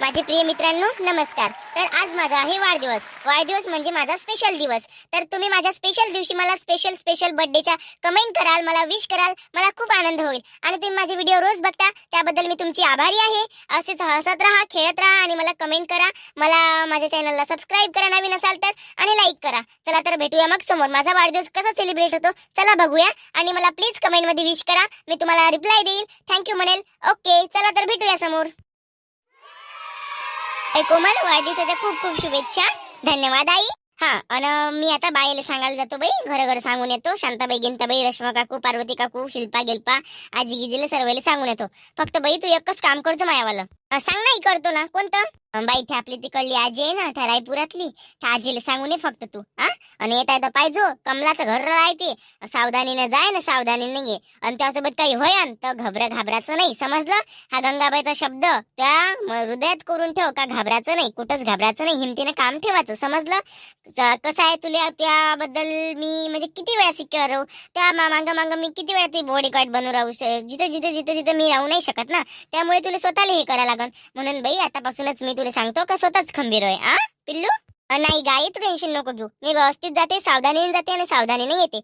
माझे प्रिय मित्रांनो नमस्कार. तर आज माझा आहे वाढदिवस. वाढदिवस म्हणजे माझा स्पेशल दिवस. तर तुम्ही माझ्या स्पेशल दिवशी मला स्पेशल स्पेशल बर्थडेच्या कमेंट कराल मला विश कराल मला खूप आनंद होईल. आणि तुम्ही माझे व्हिडिओ रोज बघता त्याबद्दल मी तुमची आभारी आहे. असेच हसत राहा खेळत राहा आणि मला कमेंट करा. मला माझ्या चॅनलला सबस्क्राईब करा नवीन असाल तर आणि लाईक करा. चला तर भेटूया मग समोर. माझा वाढदिवस कसा सेलिब्रेट होतो चला बघूया. आणि मला प्लीज कमेंटमध्ये विश करा. मी तुम्हाला रिप्लाय देईल. थँक्यू म्हणेल ओके चला तर भेटूया समोर. ए, कोमल वाढदिवसाच्या खूप खूप शुभेच्छा. धन्यवाद आई. हा अन मी आता बाईला सांगायला जातो बाई. घर घर सांगून येतो. शांताबाई गिंताबाई रश्मा काकू पार्वती काकू शिल्पा गेल्पा आजी गिजीला सर्वांना सांगून येतो. फक्त बाई तू एकच काम करतो मायावालं. सांग नाही करतो ना. कोणतं? बाई इथे आपली तिकडली आजी आहे ना ठरायपुरातली त्या आजीला सांगून ये फक्त तू हा? आणि येता येता पाहिजो कमलाचं घर राहते. सावधानीने जाय ना सावधानीने ये. आणि त्यासोबत काही होयन तर घबरा घाबराचं नाही समजलं? हा गंगाबाईचा शब्द त्या हृदयात करून ठेव का घाबराचं नाही कुठंच घाबराचं नाही हिमतीने काम ठेवायचं समजलं? कसं आहे तुला त्याबद्दल मी म्हणजे किती वेळा सिक्युअर राहू? त्या मागं मागं मी किती वेळा ती बॉडी गार्ड बनवून राहू श- जिथे जिथे जिथे जिथे मी राहू नाही शकत ना त्यामुळे तुला स्वतःला हे करायला लागन. म्हणून बाई आतापासूनच मी तुला सांगतो का स्वतःच खंबीर आहे आ? पिल्लू? नाही गाई तू टेन्शन नको घेऊ. मी व्यवस्थित जाते सावधानीने जाते आणि सावधानीने येते.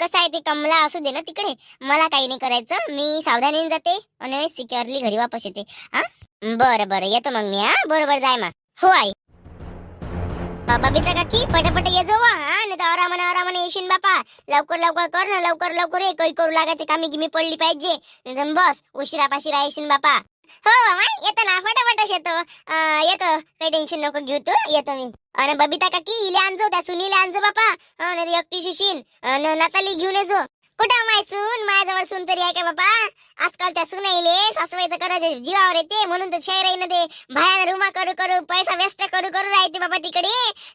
कसं आहे ते कमला असू दे ना तिकडे. मला काही नाही करायचं. मी सावधानीने जाते आणि सिक्युअरली घरी वापस येते. हा बरं बरं. येतो मग मी हा बरोबर जाय मा हो आई. अ, बबिता काकी पटापट ये जाऊ हा नाही तर आरामाने आरामाने येशील बापा. लवकर लवकर कर ना लवकर लवकर ये. काही करू लागायचे कामी गिमी पडली पाहिजे. बस उशिरा पाशिरा येशील बापा. हो मामा येतो ना फटाफटच येतो. अं, येतो. काही टेन्शन नको घेऊ तू येतो मी. अरे बबिता काकी इले आणजो त्या सुनीले आणजो बापा. अं, नाही तर एकटी शिशीन. अन नाताली घेऊन येजो कुठं माय सून? माझ्याजवळ सून तरी आहे का बाबा आजकालच्या सुनाईले सासूबाईचं करायचं जीवावर येते म्हणून तर शहर आहे ना ते बाहेर रुमा करू करू पैसा वेस्ट करू करू राहते बाबा तिकडे.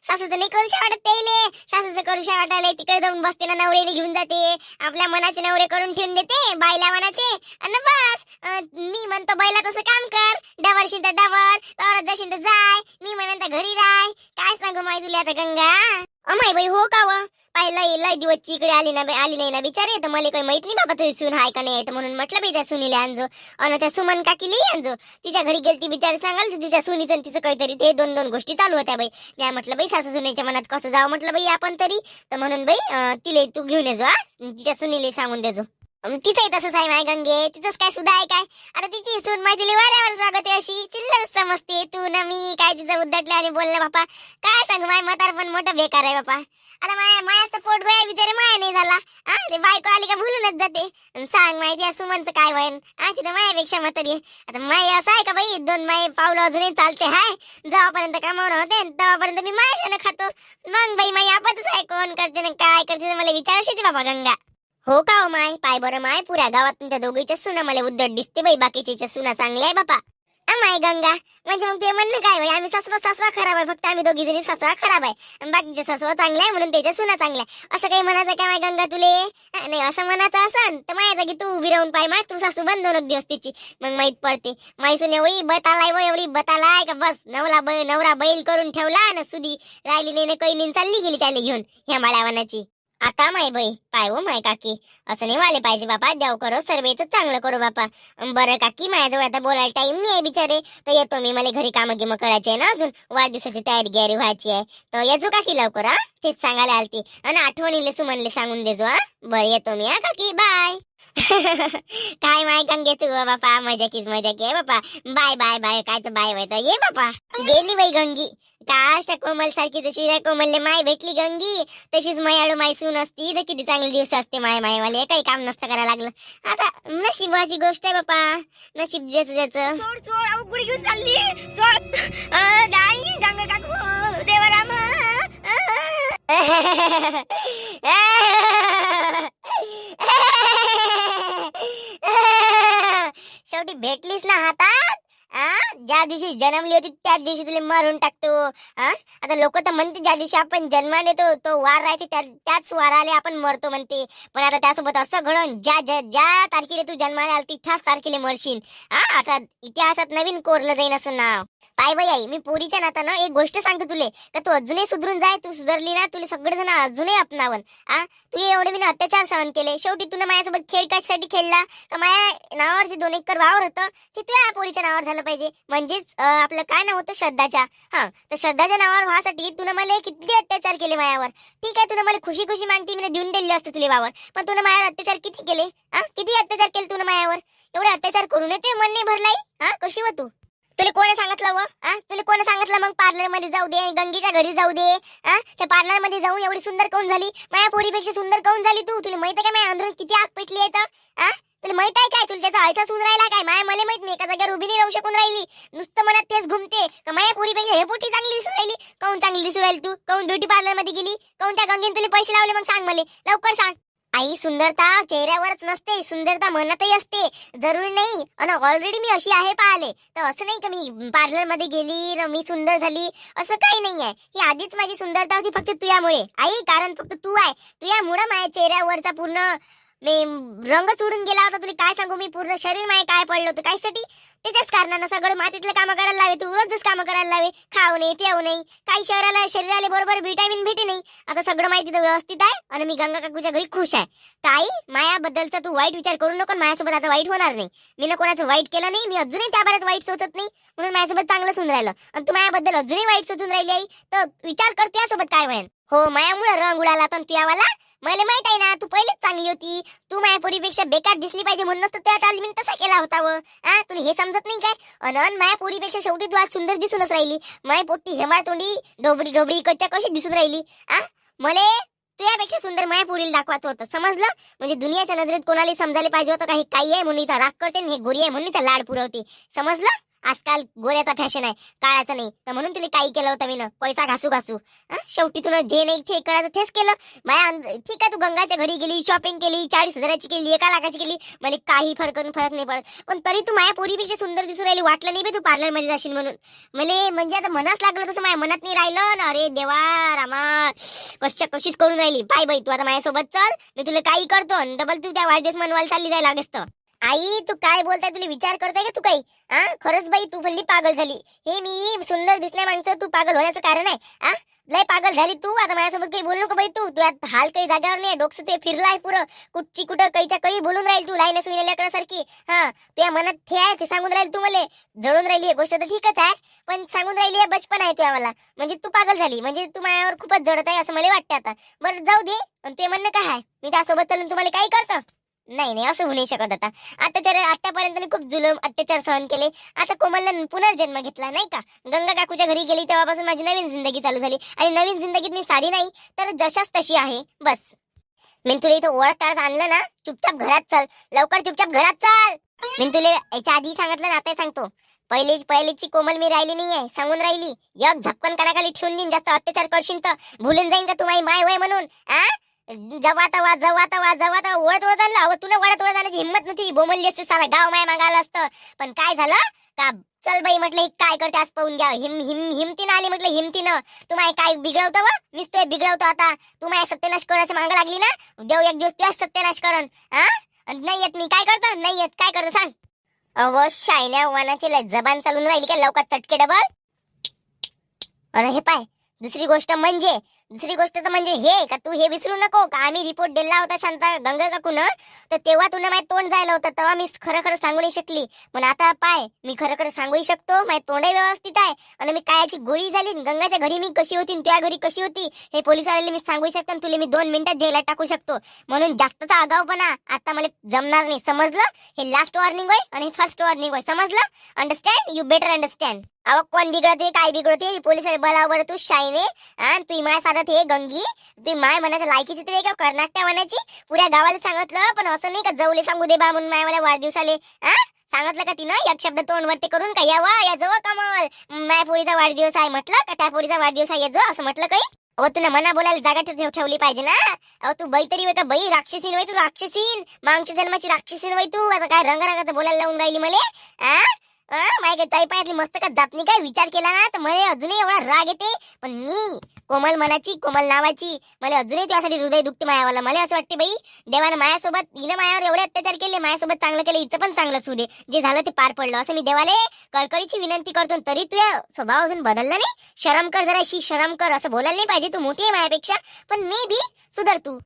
सासूचं नाही करू वाटत त्याले सासूचं करू वाटायला तिकडे जाऊन बसते ना नवरेले घेऊन जाते. आपल्या मनाचे नवरे करून ठेवून देते बायला मनाचे. आणि बस अं, मी म्हणतो बैला तसं काम कर. डवरशील तर डवर वावरात जाशील तर जाय. मी म्हणेन तर घरी राय. काय सांगू माय तुला आता गंगा? अमाय बाई हो का वा? पाहिलं लय दिवसची इकडे आली ना बाई आली नाही ना बिचारे. तर मला काही माहीत नाही बाबा तुझी सून हाय का नाही तर म्हणून म्हटलं बाई त्या सुनीला आणजो. आणि त्या सुमन काकीला आणजो. तिच्या घरी गेलती बिचारी सांगाल तिच्या सुनीचं तिचं काहीतरी ते दोन दोन गोष्टी चालू होत्या बाई. मी म्हटलं बाई सासू सुनेच्या मनात कसं जावं म्हटलं बाई आपण तरी. तर म्हणून बाई तिले तू घेऊन येजो हा. तिच्या सुनीले सांगून देजो तिचंही तसंच आहे माय गंगे. तिचंच काय सुद्धा आहे काय? आता तिची सून माहिती वाऱ्यावर स्वागत आहे अशी. चिल्लर समजते तू ना मी. काय तिचं उद्धटलं आणि बोललं बापा काय सांगू माय मतार पण मोठं बेकार आहे बापा. आता माया मायाचं पोट गोया बिचारे माया नाही झाला. हा ते बायको आली का भुलूनच जाते. सांग माहिती सुमनचं काय वयन? हा तिथं मायापेक्षा म्हातारी आहे. आता माय असं आहे का बाई? दोन माय पावलं अजूनही चालते हाय. जेव्हापर्यंत कमावणं होते तेव्हापर्यंत मी मायाच्यानं खातो. मग बाई माई आपतच आहे. कोण करते ना काय करते मला विचारशील ते बाबा गंगा. हो का हो माय? पाय बरं माय पुऱ्या गावात तुमच्या दोघीच्या सुना मला उद्धट दिसते बाई बाकीच्या सुना चांगल्या आहे बापा. माय गंगा म्हणजे मग ते म्हणणं काय बाई? आम्ही सासवा सासवा खराब आहे फक्त आम्ही दोघी जणी सासवा खराब आहे. आणि बाकीच्या सासवा चांगल्या आहे म्हणून त्याच्या सुना चांगल्या असं काही म्हणायचं काय माय गंगा तुले? नाही असं म्हणायचं असन. तर माझ्या जागी तू उभी राहून पाय माय तू सासू बंद दोन दिवस तिची. मग माहीत पडते. माईसून एवढी बतालाय व एवढी बतालाय का बस नवला बै नवरा बैल करून ठेवला ना सुधी. राहिली नाही काही नाही चालली गेली त्याला घेऊन ह्या माळ्यावानाची आता माय बाई पाय हो माय काकी. असं नाही व्हायला पाहिजे बापा देव करो सर्वेच चांगलं करू बापा. बरं काकी माझ्याजवळ आता बोलायला टाइम नाही आहे बिचारे. तर येतो मी मला घरी कामं गिमं करायची आहे ना अजून. वाढदिवसाची तयारी गियारी व्हायची आहे. तर येजो काकी लवकर हा. तेच सांगायला आलती. आणि आठवणीले सुमनले सांगून देजो हा. बरं येतो मी हा काकी. बाय काय माय घेतो तू बापा मजा कीच मजा की बापा बाय बाय बाय काय तर बाय बाय तर. ये बापा गेली बाई गंगी. काश त्या कोमल सारखी जशी त्या कोमलले माय भेटली गंगी. तशीच मयाळू माय सून असती. तर किती चांगले दिवस असते माय मायवाले. काही काम नसतं करायला लागलं. आता नशिबाची गोष्ट आहे बापा. नशीब ज्याचं ज्याचं सोड सोड अहो घेऊन चालली. सोड. नाही गंगा काकू. देवाराम शेवटी भेटलीस ना हातात? ज्या दिवशी जन्मली होती त्याच दिवशी तुला मारून टाकतो. आता लोक तर म्हणते ज्या दिवशी आपण जन्माला येतो तो वार राहते त्या त्याच वाराले आपण मरतो म्हणते. पण आता त्यासोबत असं घडून ज्या ज्या ज्या तारखेला तू जन्माला आली त्याच तारखेला मरशील. हा आता इतिहासात नवीन कोरलं जाईन असं नाव. पाय बाई आई मी पोरीच्या नातानं एक गोष्ट सांगते तुले. का तू अजूनही सुधरून जाय तू सुधारली ना तुला सगळेजण अजूनही अपनावन. आ? तू एवढे मी अत्याचार सहन केले. शेवटी तुला माझ्यासोबत खेळ कशासाठी खेळला? का माझ्या नावावर जे दोन एकर वावर होतं ते तुझ्या पोरीच्या नावावर झालं पाहिजे. म्हणजेच आपलं काय नाव होतं? श्रद्धाच्या. हा तर श्रद्धाच्या नावावर व्हासाठी तुला मला किती अत्याचार केले मायावर ठीक आहे तुला मला खुशी खुशी मागती मी देऊन दिले असते तुला वावर. पण तुला मायावर अत्याचार किती केले? हा किती अत्याचार केले तुला मायावर एवढे अत्याचार करून ते मन नाही भरलाई हा कशी व तू? तुला कोणी सांगितलं व? तुला कोणी सांगितलं मग पार्लरमध्ये जाऊ दे गंगेच्या घरी जाऊ दे? त्या पार्लरमध्ये जाऊन एवढी सुंदर काऊन झाली? माया पोरीपेक्षा सुंदर काऊन झाली तू? तुला माहीत आहे का माझ्या अंदरून किती आग पेटली आहे तुला माहीत आहे काय? तुला त्याचा ऐसा सुन राहिला काय? माया मला माहीत नाही. एका जागेवर उभी नाही राहू शकून राहिली. नुसतं मनात तेच घुमते. का माया पोरीपेक्षा हे पोटी चांगली दिसून राहिली? काऊन चांगली दिसून राहिली तू? काऊन ब्युटी पार्लरमध्ये गेली? काऊन त्या गंगेने तुला पैसे लावले? मग सांग मला. लवकर सांग. आई सुंदरता चेहऱ्यावरच नसते सुंदरता मनातही असते. जरुरी नाही. आणि ऑलरेडी मी अशी आहे पाहिले. तर असं नाही का मी पार्लरमध्ये गेली मी सुंदर झाली? असं काही नाही आहे ही आधीच माझी सुंदरता होती फक्त तुझ्यामुळे. आई कारण फक्त तू आहे. तुझ्यामुळं माझ्या चेहऱ्यावरचा पूर्ण मी रंग सोडून गेला होता तुला काय सांगू? मी पूर्ण शरीर माय काय पडलं होतं कायसाठी त्याच्याच कारणानं सगळं मातीतलं कामं करायला लावे तू रोजच कामं करायला लावे. खाऊ नाही पिऊ नाही काही शहराला शरीराला बरोबर व्हिटॅमिन भेटे नाही. आता सगळं माहिती तर व्यवस्थित आहे आणि मी गंगा काकूच्या घरी खुश आहे. ताई मायाबद्दलचा तू वाईट विचार करू नको माझ्यासोबत आता वाईट होणार नाही. मी ना कोणाचं वाईट केलं नाही मी अजूनही त्याबाबत वाईट सोचत नाही. म्हणून माझ्यासोबत चांगलं सुन राहिलं. आणि तू माझ्याबद्दल अजूनही वाईट सोचून राहिली आई. तर विचार कर यासोबत काय होईल हो मायामुळे रंग उडाला पण तुझ्यावाला मला माहीत आहे ना तू पहिलेच चांगली होती. तू माझ्या पोरीपेक्षा बेकार दिसली पाहिजे म्हणूनच तर त्या मी तसा केला होता व. हा तुला हे समजत नाही काय? अनन माझ्या पोरीपेक्षा शेवटी तू आज सुंदर दिसूनच राहिली. माय पोट्टी हेमाळ तोंडी ढोबडी ढोबडी कच्च्या कशी दिसून राहिली? आ मला तुझ्यापेक्षा सुंदर माया पोरीला दाखवायचं होतं. समजलं? म्हणजे दुनियाच्या नजरेत कोणाला समजायला पाहिजे होतं काही काही आहे म्हणून राग करते आणि हे गोरी आहे म्हणून लाड पुरवते. समजलं? आजकाल गोऱ्याचा फॅशन आहे काळाचा नाही. तर म्हणून तुला काही केलं होतं मी ना पैसा घासू घासू. हा? शेवटी तुला जे नाही ते करायचं तेच केलं. माया ठीक आहे तू गंगाच्या घरी गेली शॉपिंग केली चाळीस हजाराची केली एका लाखाची केली. मला काही फरक फरक नाही पडत. पण तरी तू माया पोरीपेक्षा सुंदर दिसून राहिली वाटलं नाही बे तू पार्लरमध्ये जाशील म्हणून. मला म्हणजे आता मनाच लागलं तसं माझ्या मनात नाही राहिलं ना. अरे देवा रामा कशा कशीच करून राहिली. पाय बाई तू आता माझ्यासोबत चल. मी तुला काही करतो. डबल तू त्या वाढदिवस मनवायला चालली जायला लागेस तर. आई तू काय बोलताय? तुला विचार करताय का तू काही? हा खरंच बाई तू भल्ली पागल झाली. हे मी सुंदर दिसण्या माणसं तू पागल होण्याचं कारण आहे. हा लय पागल झाली तू. आता माझ्यासोबत काही बोलू नको बाई तू. तू आता हाल काही जागेवर नाही डोकसं ते फिरलाय पुरं. कुठची कुठं काहीच्या काही बोलून राहील तू. लाईन सुईने लेकरासारखी हा तुझ्या मनात हे आहे ते सांगून राहील तू मला. जळून राहिली ही गोष्ट तर ठीकच आहे पण सांगून राहिली आहे बचपन आहे तुझ्या मला म्हणजे तू पागल झाली. म्हणजे तू माझ्यावर खूपच जडत आहे असं मला वाटतं आता. बरं जाऊ दे. आणि ते म्हणणं काय आहे? मी त्यासोबत चलून तुम्हाला काही करतं. नाही नाही असं होऊ नाही शकत आता. आताच्या आतापर्यंत मी खूप जुलम अत्याचार सहन केले आता कोमलनं पुनर्जन्म घेतला नाही का? गंगा काकूच्या घरी गेली तेव्हापासून माझी नवीन जिंदगी चालू झाली. आणि नवीन जिंदगीत मी साधी नाही तर जशाच तशी आहे बस. मी तुला इथं ओळख आणलं ना चुपचाप घरात चल. लवकर चुपचाप घरात चल. मी तुला याच्या आधी सांगितलं ना आता सांगतो. पहिली पहिलीची कोमल मी राहिली नाहीये सांगून राहिली. एक झपकन कणाखाली ठेवून देईन जास्त अत्याचार करशील तर. भुलून जाईन का तू माय वय म्हणून आ? जवा तवा जवा तवा जवा तवा ओळत ओळत आणला. अहो तुला ओळत ओळत आणायची हिंमत नव्हती. बोमलली असते सारा गाव माय मागायला असतं. पण काय झालं? का चल बाई म्हटलं हे काय करते आज पाहून घ्या. हिम हिम हिमतीनं आली म्हटलं हिमतीनं. तू माय काय बिघडवतं वा? मीच ते बिघडवतो आता. तू माय सत्यनाश करायचं मागं लागली ना? देव एक दिवस तुझ्या सत्यनाश करण हा नाही येत मी. काय करतो? नाही येत. काय करतो? सांग. अव शायन्या वनाची लय जबान चालून राहिली का? लवकर चटके डबल. अरे हे पाय दुसरी गोष्ट म्हणजे दुसरी गोष्ट तर म्हणजे हे का तू हे विसरू नको का आम्ही रिपोर्ट दिला होता शांता गंगा काकून तर तेव्हा तुला माझ्या तोंड जायला होतं तेव्हा मी खरं खरं सांगू नाही शकली. पण आता पाय मी खरं खरं सांगूही शकतो माझे तोंडही व्यवस्थित आहे. आणि मी कायाची गोळी झाली गंगाच्या घरी मी कशी होती तुझ्या घरी कशी होती हे पोलिसांना मी सांगू शकतो तुला मी दोन मिनिटात जेलात टाकू शकतो. म्हणून जास्तचा आगाऊपणा आता मला जमणार नाही. समजलं? हे लास्ट वॉर्निंग होय आणि फर्स्ट वॉर्निंग होय. समजलं? अंडरस्टँड यू बेटर अंडरस्टँड अहो कोण बिघडते काय बिघडते पोलिसाला बलावर तू शाईने. आणि तू माय साधत हे गंगी. ती माय म्हणायचं लायकीची तरी का? कर्नाटक म्हणायची पुऱ्या गावाला सांगितलं पण असं नाही का जवळे सांगू दे बा म्हणून माय मला वाढदिवसाले. हा? सांगितलं का तिनं? एक शब्द तोंड वरती करून का यावा? या जवळ कमल. माय पोरीचा वाढदिवस आहे म्हटलं का त्या पोरीचा वाढदिवस आहे याजो असं म्हटलं काही? अहो तुला मना बोलायला जागा ठेव- ठेवली पाहिजे ना. अहो तू बाई तरी वय का? बाई राक्षसीन वय तू राक्षसीन. मागच्या जन्माची राक्षसीन वय तू. आता काय रंगारंगाचं बोलायला लावून राहिली मला? माय ताई पायातली मस्त का जात काय? विचार केला ना तर मला अजूनही एवढा राग येते. पण मी कोमल मनाची कोमल नावाची मला अजूनही त्यासाठी हृदय दुखते मायावाला. मला असं वाटते बाई देवानं मायासोबत हिनं मायावर एवढे अत्याचार केले मायासोबत चांगलं केलं हिचं पण चांगलं सुदे जे झालं ते पार पडलं. असं मी देवाले कळकळीची विनंती करतो. तरी तुझ्या स्वभाव अजून बदलला नाही. शरम कर जरा शी शरम कर. असं बोलायला नाही पाहिजे तू. मोठी आहे मायापेक्षा. पण मे बी सुधर तू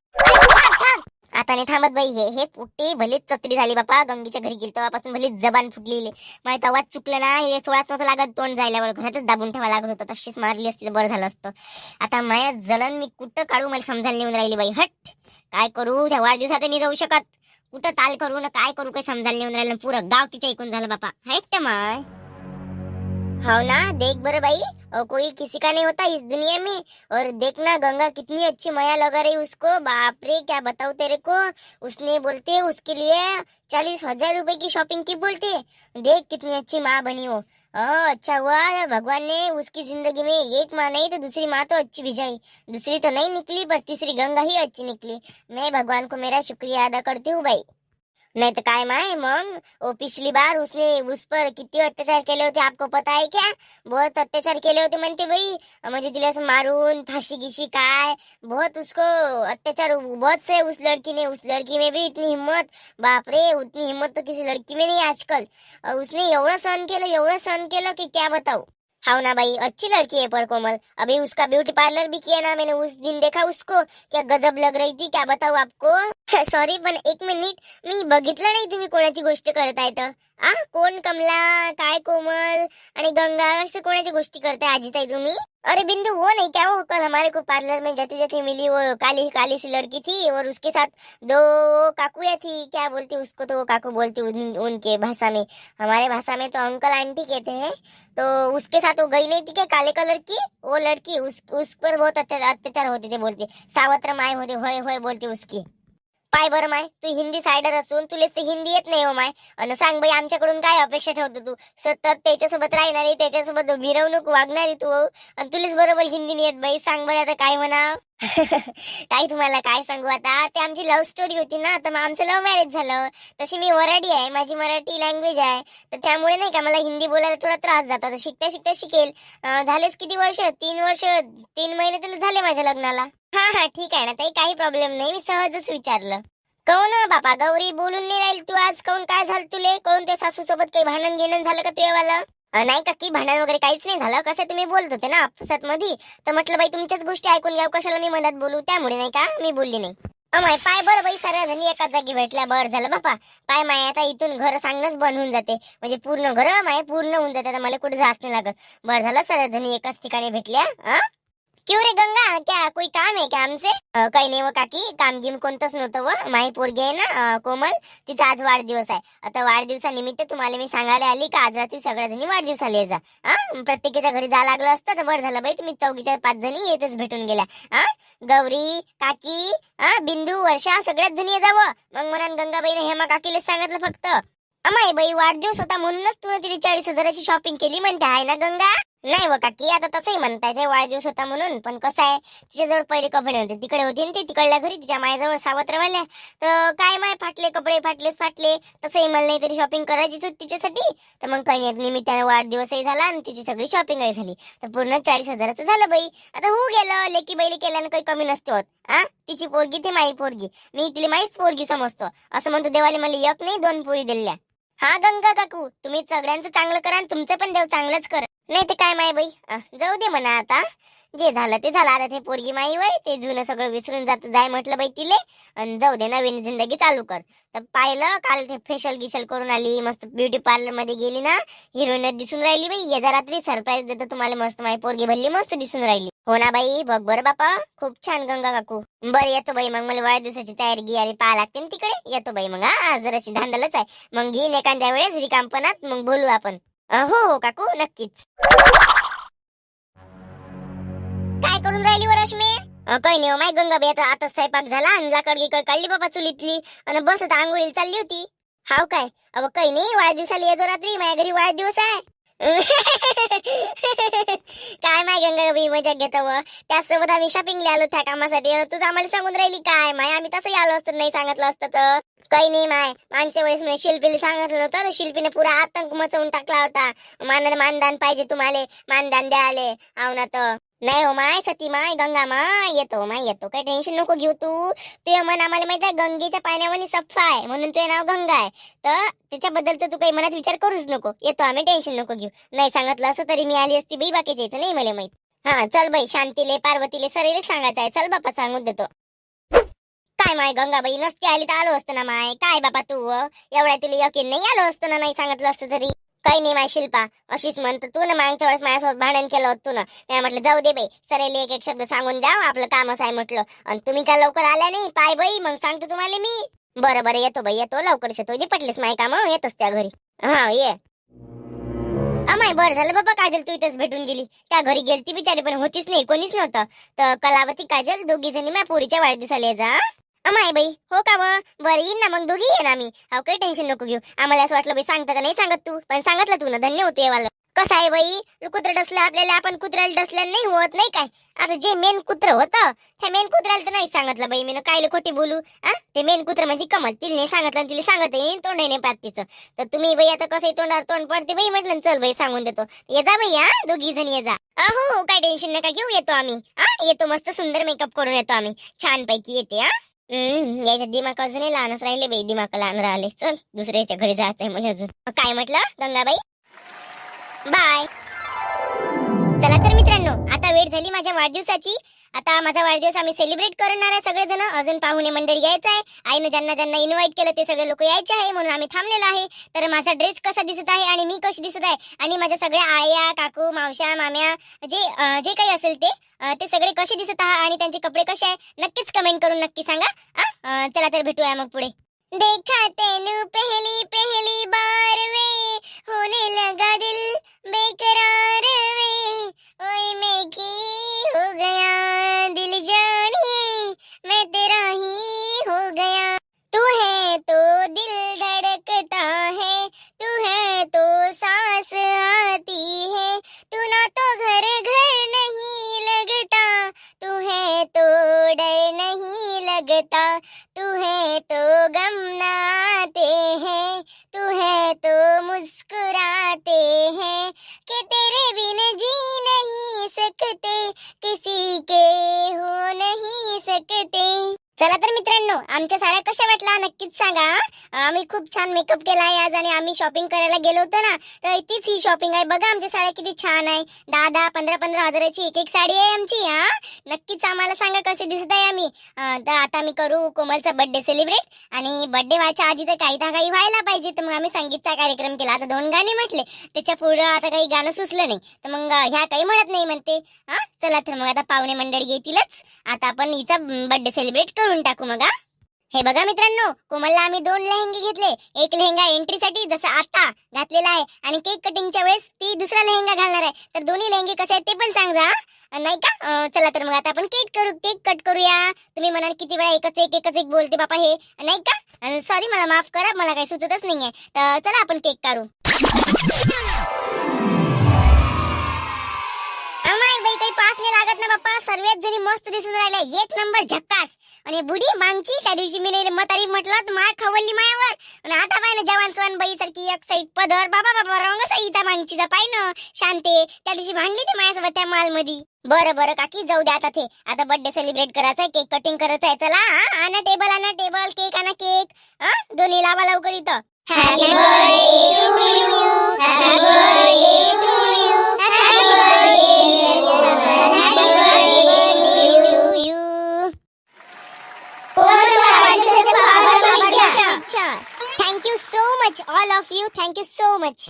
आता नाही थांबत बाई हे हे पोटे भलेच चतरी झाली बापा. गंगीच्या घरी गेली तेव्हापासून भलीच जबान फुटलेली. माझ्या तवाच चुकलं ना हे सोळाच नव्हतं लागत तोंड जायल्यावर. घरातच दाबून ठेवा लागत होतं. तशीच मारली असती बरं झालं असतं. आता माया जलन मी कुठं काढू? मला समजायला नेऊन राहिली बाई. हट! काय करू? त्या वाढदिवसात नाही जाऊ शकत. कुठं ताल करू ना काय करू काय समजायला नेऊन राहिलं. पुरं गाव तिच्या ऐकून झालं बापा. हट माय. हो ना, देख बरं भाई। और कोई किसी का नहीं होता इस दुनिया में। और देखना गंगा कितनी अच्छी माया लगा रही उसको। बाप रे, क्या बताऊँ तेरे को? उसने बोलते, उसके लिए चालीस हज़ार रुपए की शॉपिंग की बोलते। देख कितनी अच्छी माँ बनी हो हाँ अच्छा हुआ। भगवान ने उसकी ज़िंदगी में एक माँ नहीं तो दूसरी माँ तो अच्छी भिजाई दूसरी तो नहीं निकली, पर तीसरी गंगा ही अच्छी निकली। मैं भगवान को मेरा शुक्रिया अदा करती हूँ भाई। नहीं तो काय माय मग वो पिछली बार उसने उस पर किती अत्याचार केले होते आपको पता है क्या? बहुत अत्याचार केले होते म्हणते बाई म्हणजे तिला असं मारून फाशी गिशी काय बहुत उसको अत्याचार बहुत से उस लड़की ने, उस लड़की में भी इतनी हिम्मत, बाप रे, उतनी हिम्मत तो किसी लड़की में नहीं आजकल। उसने एवढं सहन केलं एवढं सहन केलं की क्या बताऊ? हाँ ना भाई अच्छी लड़की है पर कोमल। अभी उसका ब्यूटी पार्लर भी किया ना मैंने उस दिन देखा उसको। क्या गजब लग रही थी क्या बताऊ आपको? सॉरी पण एक मिनिट मी बघितलं नाही तुम्ही कोणाची गोष्ट करताय तर. आ कोण कमला? काय कोमल? आणि गंगा असं कोणाची गोष्टी करताय आजीताई तुम्ही? अरे बिंदु वो नहीं क्या वो कल हमारे को पार्लर में जाते जाते मिली वो काली काली सी लड़की थी और उसके साथ दो काकुया थी। क्या बोलती उसको तो वो काकू बोलती उन, उनके भाषा में। हमारे भाषा में तो अंकल आंटी कहते हैं। तो उसके साथ वो गई नहीं थी क्या काले कलर की? वो लड़की उस उस पर बहुत अत्याचार होते थे बोलते। सावत्र माय होते होय बोलते उसकी। पाय बरं माय तू हिंदी सायडर असून तुलेच ते हिंदी येत नाही हो माय. अन सांग बाई आमच्याकडून काय अपेक्षा ठेवतो तू? सतत त्याच्यासोबत राहणारी त्याच्यासोबत मिरवणूक वागणारी तू हो. आणि तुलेच बरोबर हिंदी नाही येत बाई. सांग बरं आता काय म्हणा काय तुम्हाला काय सांगू आता? ते आमची लव्ह स्टोरी होती ना तर मग आमचं लव्ह मॅरेज झालं. तशी मी वराडी आहे माझी मराठी लँग्वेज आहे. तर त्यामुळे नाही का मला हिंदी बोलायला थोडा त्रास जातो. तर शिकता शिकता शिकेल. झालेच किती वर्ष? तीन वर्ष तीन महिने तर झाले माझ्या लग्नाला. हा हा ठीक आहे ना ताई काही प्रॉब्लेम नाही. मी सहजच विचारलं. काऊन बापा गौरी बोलून नाही राहील तू आज. काऊन काय झालं तुले? काऊन त्या सासू सोबत काही भांडण घेणं झालं का तुझ्यावाला? नाही का की भांडण वगैरे काहीच नाही झालं. कसं तुम्ही बोलत होते ना आपसात मध्ये तर म्हटलं बाई तुमच्याच गोष्टी ऐकून घ्याव. कशाला मी मनात बोलू? त्यामुळे नाही का मी बोलली नाही. माय पाय बरं बाई साऱ्या जणी एका जागी भेटल्या. बरं झालं बापा. पाय माय आता इथून घर सांगणंच बंद होऊन जाते. म्हणजे पूर्ण घर माय पूर्ण होऊन जाते. आता मला कुठे जास्त नाही लागत. बरं झालं साऱ्या जणी एकाच ठिकाणी भेटल्या क्यों रे गंगा? क्या कोई काम है क्या हमसे? काही नाही व काकी काम गिम कोणतंच नव्हतं व. माई पोरगी आहे ना कोमल. तिचा आज वाढदिवस आहे. आता वाढदिवसानिमित्त तुम्हाला मी सांगायला आली का आज रात्री सगळ्या जणी वाढदिवसाला ये जा. हा प्रत्येकाच्या घरी जा लागलं असतं तर बरं झालं बाई तुम्ही चौकीच्या पाच जणी येतच भेटून गेल्या. हा गौरी काकी हा बिंदू वर्षा सगळ्याच जणी ये जावं मग म्हणा गंगाबाईने हेमा काकीला सांगितलं फक्त. अमाय बाई वाढदिवस होता म्हणूनच तुला तिने चाळीस हजाराची शॉपिंग केली म्हणते आहे ना गंगा? नाही व काकी आता तसंही म्हणताय ते वाढदिवस होता म्हणून. पण कसं आहे तिच्याजवळ पहिले कपडे होते तिकडे होते ना ते तिकडल्या घरी तिच्या मायाजवळ सावत्र राहिल्या तर काय माय फाटले कपडे फाटलेच फाटले. तसंही मला नाही तरी शॉपिंग करायचीच होती तिच्यासाठी. तर मग काही नाही निमित्ताने वाढदिवसही झाला आणि तिची सगळी शॉपिंगही झाली. तर पूर्ण चाळीस हजाराचं झालं बाई. आता होऊ गेलं लेकी बैली केल्यानं काही कमी नसते होत. आ? तिची पोरगी ते माई पोरगी. मी तिला माहीच पोरगी समजतो. असं म्हणतो देवाले मला एक नाही दोन पोरी दिल्या. हा गंगा काकू तुम्ही सगळ्यांचं चांगलं करा आणि तुमचं पण देव चांगलंच कर. नाही ते काय माय बाई? जाऊ दे म्हणा आता. जे झालं ते झालं. आता ते पोरगी माई वय ते जुनं सगळं विसरून जात जाय म्हटलं बाई तिले. आणि जाऊ दे नवीन जिंदगी चालू कर. तर पाहिलं काल ते फेशल गिशल करून आली मस्त ब्युटी पार्लरमध्ये गेली ना हिरोईन दिसून राहिली बाई. येजा रात्री सरप्राईज देतो तुम्हाला. मस्त माई पोरगी भल्ली मस्त दिसून राहिली. हो ना बाई बघ बरं बापा. खूप छान गंगा काकू. बरं येतो बाई मग. मला वाढदिवसाची तयारी गियारी पाहा लागते ना तिकडे. येतो बाई मग. हा जराशी धांदलच आहे. मग घेईन एखाद्या वेळेस रिकामपणात. मग बोलू आपण. हो हो काकू नक्कीच. काय करून राहिली व रश्मी? काही नाही हो, माय गंगा बी आता आता स्वयंपाक झाला आणि लाकड गिकड काढली बाबा चुलीतली आणि बस आता आंघोळीला चालली होती. हाव काय? अव काही नाही वाढदिवसाला येतो रात्री माझ्या घरी वाढदिवस आहे. काय माय गंगा बाई मजा घेतो व. त्यासोबत आम्ही शॉपिंगला आलो त्या कामासाठी. तू आम्हाला सांगून राहिली काय माय? आम्ही तसंही आलो असतो नाही सांगितलं असतं तर. काही नाही माय. मागच्या वेळेस मी शिल्पीला सांगितलं होतं तर शिल्पीने पुरा आतंक मचवून टाकला होता. मान मानदान पाहिजे तुम्हाला मानदान द्याले. आव ना तर. नाही हो माय सती माय गंगा माय येतो माय येतो. काही टेन्शन नको घेऊ तू. तुझ्या मन आम्हाला माहीत आहे गंगेच्या पाण्यावर सफा आहे म्हणून तुझे नाव गंगा आहे. तर त्याच्याबद्दलचं तू काही मनात विचार करूच नको. येतो आम्ही टेन्शन नको घेऊ. नाही सांगितलं असं तरी मी आली असती बाई बाकीच्या इथं नाही मला माहीत. हा चल बाई शांतीले पार्वतीले सरेले सांगायचं आहे. चल बापा सांगून देतो. काय माय गंगाबाई नसती आली तर आलो असतो ना माय. काय बापा तू हो? एवढ्या तुला यकीन नाही आलो असतो ना नाही सांगितलं असतं तरी. काही नाही माय शिल्पा. अशीच म्हणतो तू ना मागच्या वेळेस माझ्यासोबत भांडण केलं होतं तू ना. मी म्हटलं जाऊ दे बाई सरेली एक एक शब्द सांगून द्या आपलं कामच आहे म्हटलं. आणि तुम्ही काय लवकर आल्या नाही? पाय बाई मग सांगतो तुम्हाला मी. बरं बरं येतो बाई येतो. लवकर येतो. दे पटलीस माय काम? येतोच त्या घरी. हा ये. अमाय बरं झालं बाबा काजल तू इथंच भेटून गेली. त्या घरी गेलती बिचारी पण होतीच नाही कोणीच नव्हतं. तर कलावती काजल दोघी जणी माझ्या पोरीच्या वाढदिवसाला ये जा माय बाई हो का व बरं येईन ना मग दोघी ये ना आम्ही. अहो काही टेन्शन नको घेऊ. आम्हाला असं वाटलं बाई सांगतं का नाही सांगत तू? पण सांगितलं तू ना धन्य होते वाला कसं आहे बाई? कुत्र डसलं आपल्याला आपण कुत्र्याला डसलं नाही होत नाही काय? आता जे मेन कुत्र होतं त्या मेन कुत्र्याला तर नाही सांगितलं बाई. मी कायले खोटी बोलू? हा ते मेन कुत्र म्हणजे कमल. तिला नाही सांगितलं तिला सांगत नाही तोंड नाही पाहत तिचं. तर तुम्ही बाई आता कसं तोंडावर तोंड पडते बाई म्हटलं चल बाई सांगून देतो. ये जा बाई हा दोघी जण ये जा. अहो हो काय टेन्शन नका घेऊ येतो आम्ही. हा येतो मस्त सुंदर मेकअप करून येतो आम्ही. छान पैकी येते हा हम्म याच्यात दिमाग अजूनही लहानच राहिले बाई दिमाग लहान राहिले. चल दुसऱ्याच्या घरी जायचंय मला अजून. काय म्हटलं गंगाबाई? बाय. वेळ झाली माझ्या वाढदिवसाची. आता माझा वाढदिवस आम्ही सेलिब्रेट करणार आहे सगळेजण. अजून पाहुणे मंडळी यायचं आहे. आईनं ज्यांना ज्यांना इन्व्हाइट केलं ते सगळे लोक यायचे आहे म्हणून आम्ही थांबलेलो आहे. तर माझा ड्रेस कसा दिसत आहे आणि मी कशी दिसत आहे आणि माझ्या सगळ्या आया काकू मावश्या माम्या जे जे काही असेल ते ते सगळे कसे दिसत आहे आणि त्यांचे कपडे कसे आहे नक्कीच कमेंट करून नक्की सांगा. चला तर भेटूया मग पुढे. देखा तेनू पहली पहली बार वे होने लगा दिल बेकरार वे. ओए मैं की हो गया, दिल जानिए मैं तेरा ही हो गया। तू है तो दिल धड़कता है, तू है तो आमच्या साड्या कशा वाटल्या नक्कीच सांगा आम्ही खूप छान मेकअप केला आहे आज आणि आम्ही शॉपिंग करायला गेलो होतो ना तर तीच ही शॉपिंग आहे. बघा आमच्या साड्या किती छान आहे. दहा दहा पंधरा पंधरा हजाराची एक एक साडी आहे आमची हा. नक्कीच आम्हाला सांगा कसे दिसत आहे आम्ही. तर आता मी करू कोमलचा बर्थडे सेलिब्रेट आणि बर्थडे व्हायच्या आधी तर काही ना काही व्हायला पाहिजे. तर मग आम्ही संगीतचा कार्यक्रम केला. आता दोन गाणे म्हटले. त्याच्या पुढं आता काही गाणं सुचलं नाही. तर मग ह्या काही म्हणत नाही म्हणते हा. चला तर मग आता पाहुणे मंडळी येतीलच. आता आपण हिचा बर्थडे सेलिब्रेट करून टाकू मग हा. हे बघा मित्रांनो कोमलला आम्ही दोन लेहंगे घेतले. एक लेहंगा एंट्रीसाठी जसा आता घातलेला आहे आणि केक कटिंगच्या वेळेस ती दुसरा लेहंगा घालणार आहे. तर दोन्ही लेहंगे कसे आहेत ते पण सांग नाही का? चला तर मग आता आपण केक करू केक कट करूया. तुम्ही म्हणाल किती वेळा एकच एक एकच एक बोलते बापा हे नाही का? सॉरी मला माफ करा मला काही सुचतच नाहीये. तर चला आपण केक काढू. पास ना बाप्पा सर्वच जणी मस्त दिसून राहिले एक नंबर झक्कास. आणि बुडी मागची त्या दिवशी मी नाही म्हातारी म्हटलं तर मार खवलली मायावर. आणि आता पाय ना जवान सवान बाई सारखी एक साईड पदर. बाबा बाबा रंग सहिता मागची पाय ना. शांते त्या दिवशी भांडली ते माझ्यासोबत त्या माल मध्ये बरं बरं काकी जाऊ द्या आता ते. आता बर्थडे सेलिब्रेट करायचा केक कटिंग करायचा आहे. चला आणा टेबल आणा टेबल केक आणा केक हा दोन्ही लावा लवकर इथं. Happy birthday Thank you so much, all of you. Thank you so much.